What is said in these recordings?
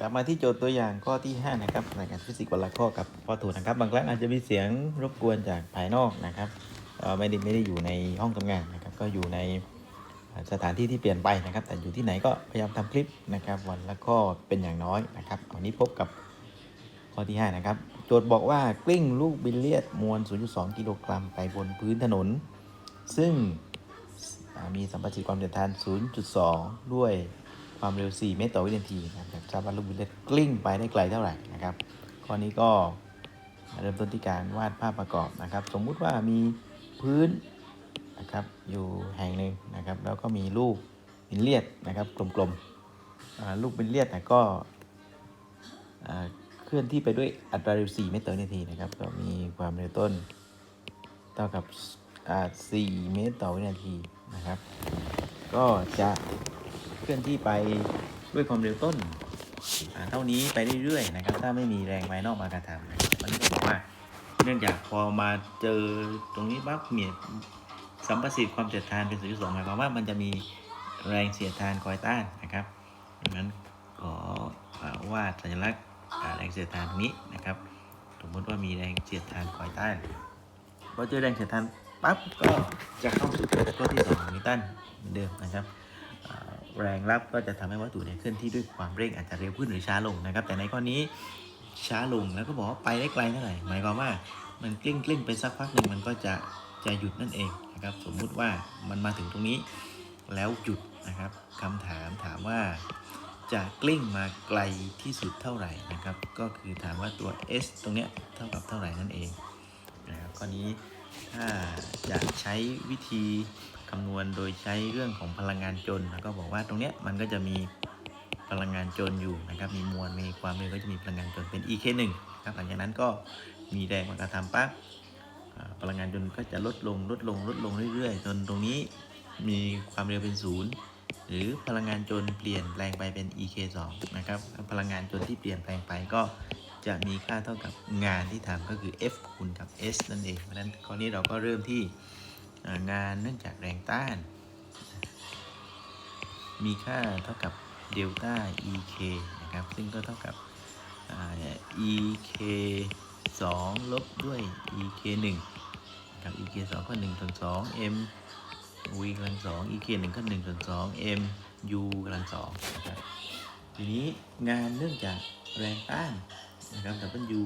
กลับมาที่โจทย์ตัวอย่างข้อที่ 5 นะครับรายการฟิสิกส์วันละข้อกับพ่อถูนะครับ บางครั้งอาจจะมีเสียงรบกวนจากภายนอกนะครับไม่ได้ไม่ได้อยู่ในห้องทำงานนะครับ ก็อยู่ในสถานที่ที่เปลี่ยนไปนะครับ แต่อยู่ที่ไหนก็พยายามทำคลิปนะครับ วันละข้อเป็นอย่างน้อยนะครับวันนี้พบกับข้อที่ 5 นะครับ โจทย์บอกว่ากลิ้งลูกบิลเลียดมวล 0.2 กิโลกรัมไปบนพื้นถนน ซึ่งมีสัมประสิทธิ์ความเร็วทาน 0.2 ด้วย ความเร็ว 4 เมตรต่อวินาทีนะครับอยากทราบว่าลูกบิลเลียดกลิ้งไปได้ไกลเท่าไหร่นะครับ ข้อนี้ก็เริ่มต้นที่การวาดภาพประกอบนะครับ สมมุติว่ามีพื้นนะครับอยู่แห่งหนึ่งนะครับ แล้วก็มีลูกบิลเลียดนะครับกลมๆลูกบิลเลียดนะก็เคลื่อนที่ไปด้วยอัตราเร็ว 4 เมตรต่อวินาทีนะครับ ก็มีความเร็วต้นเท่ากับ 4 เมตรต่อวินาทีนะครับ ก็จะ เคลื่อนที่ไปด้วยความเร็วต้นเท่านี้ไปเรื่อยๆนะครับ ถ้าไม่มีแรงภายนอกมากระทำนะมันก็บอกว่าเนื่องจากพอมาเจอตรงนี้ปั๊บมียสัมประสิทธิ์ความเสียดทานเป็น0.2หมายความว่ามันจะมีแรงเสียดทานคอยต้านนะครับดังนั้นขอวาดสัญลักษณ์แรงเสียดทานตรงนี้นะครับ สมมติว่ามีแรงเสียดทานคอยต้านพอเจอแรงเสียดทานปั๊บก็จะเข้าสู่ตัวที่สองของนิวตันเหมือนเดิมนะครับ แรงรับก็จะทำให้วัตถุเนี่ยเคลื่อนที่ด้วยความเร่งอาจจะเร็วขึ้นหรือช้าลงนะครับ แต่ในข้อนี้ช้าลงแล้วก็บอกว่าไปได้ไกลเท่าไหร่หมายความว่ามันกลิ้งกลิ้งไปสักพักหนึ่งมันก็จะจะหยุดนั่นเองนะครับ สมมุติว่ามันมาถึงตรงนี้แล้วหยุดนะครับคำถามถามว่าจะกลิ้งมาไกลที่สุดเท่าไหร่นะครับ ก็คือถามว่าตัว s ตรงเนี้ยเท่ากับเท่าไหร่นั่นเองนะครับข้อนี้ถ้าอยากใช้วิธี คำนวณโดยใช้เรื่องของพลังงานจนแล้วก็บอกว่าตรงเนี้ยมันก็จะมีพลังงานจนอยู่นะครับมีมวลมีความเร็วก็จะมีพลังงานจนเป็น EK 1 ครับหลังจากนั้นก็มีแรงมากระทำปั๊บพลังงานจนก็จะลดลงลดลงลดลงเรื่อยๆ จนตรงนี้มีความเร็วเป็นศูนย์หรือพลังงานจนเปลี่ยนแปลงไปเป็น EK 2 นะครับพลังงานจนที่เปลี่ยนแปลงไปก็จะมีค่าเท่ากับงานที่ทำก็คือ F คูณกับ S นั่นเองเพราะฉะนั้นข้อนี้เราก็เริ่มที่ งานเนื่องจากแรงต้าน มีค่าเท่ากับเดลต้า EK นะครับ ซึ่งก็เท่ากับ EK 2 ลบด้วย EK 1กับ EK 2 ก็1ส่วน2 M V กำลัง2 EK 1ก็1ส่วน2 M U กำลัง2นะครับทีนี้งานเนื่องจากแรงต้านนะครับ W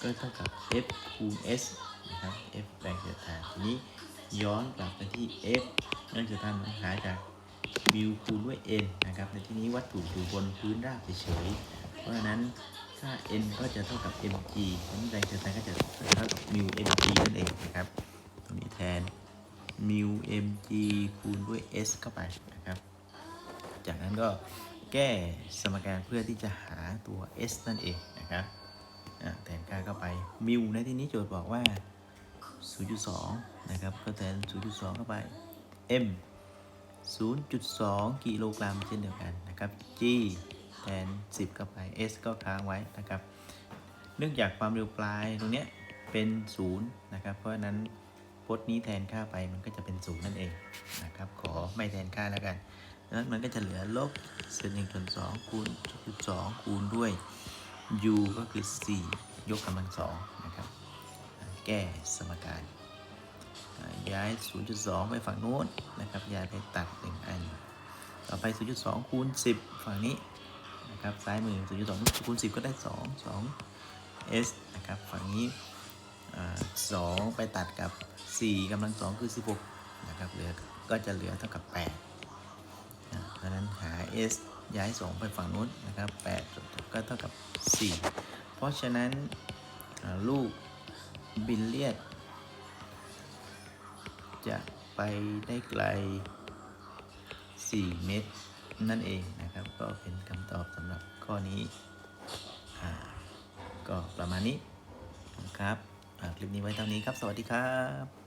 ก็เท่ากับ F คูณ S นะครับ F แรงเสียดทานทีนี้ ย้อนกลับไปที่ F แรงเสียดทานมันหาจากมิวคูณด้วย n นะครับ ในที่นี้วัตถุอยู่บนพื้นราบเฉยๆเพราะฉะนั้นค่า n ก็จะเท่ากับ mg ฉะนั้นแรงเสียดทานก็จะเท่ากับมิว mg นั่นเองนะครับตรงนี้แทนมิว mg คูณด้วย s เข้าไปนะครับ จากนั้นก็แก้สมการเพื่อที่จะหาตัว s นั่นเองนะครับแทนค่าเข้าไปมิวในที่นี้โจทย์บอกว่า 0.2 นะครับ ก็แทน 0.2 เข้าไป m 0.2 กิโลกรัมเช่นเดียวกันนะครับ g แทน 10 เข้าไป s ก็ค้างไว้นะครับ เนื่องจากความเร็วปลายตรงนี้เป็น0นะครับ เพราะฉะนั้นพจน์นี้แทนค่าไปมันก็จะเป็น0นั่นเองนะครับ ขอไม่แทนค่าแล้วกันดังนั้นมันก็จะเหลือลบเศษ1ส่วน2คูณ2คูณด้วย u ก็คือ 4 ยกกำลัง2นะครับอ่า แก้สมการอ่าย้าย 0.2 ไปฝั่งโน้นนะครับ ย้ายไปตัด 1 อัน ต่อไป 0.2 คูณ 10 ฝั่งนี้นะครับ ซ้ายมือ 0.2 คูณ 10 ก็ได้ 2 2 s นะครับ ฝั่งนี้อ่า2ไปตัดกับ 4กำลัง 2 คือ 16 นะครับ เหลือ ก็จะเหลือเท่ากับ 8 นะเพราะฉะนั้นหา s ย้าย 2 ไปฝั่งโน้นนะครับ 8 ก็เท่ากับ 4 เพราะฉะนั้นลูก บิลเลียด จะไปได้ไกล 4 เมตร นั่นเองนะครับ ก็เป็นคำตอบสำหรับข้อนี้ ก็ประมาณนี้นะครับคลิปนี้ไว้เท่านี้ครับ สวัสดีครับ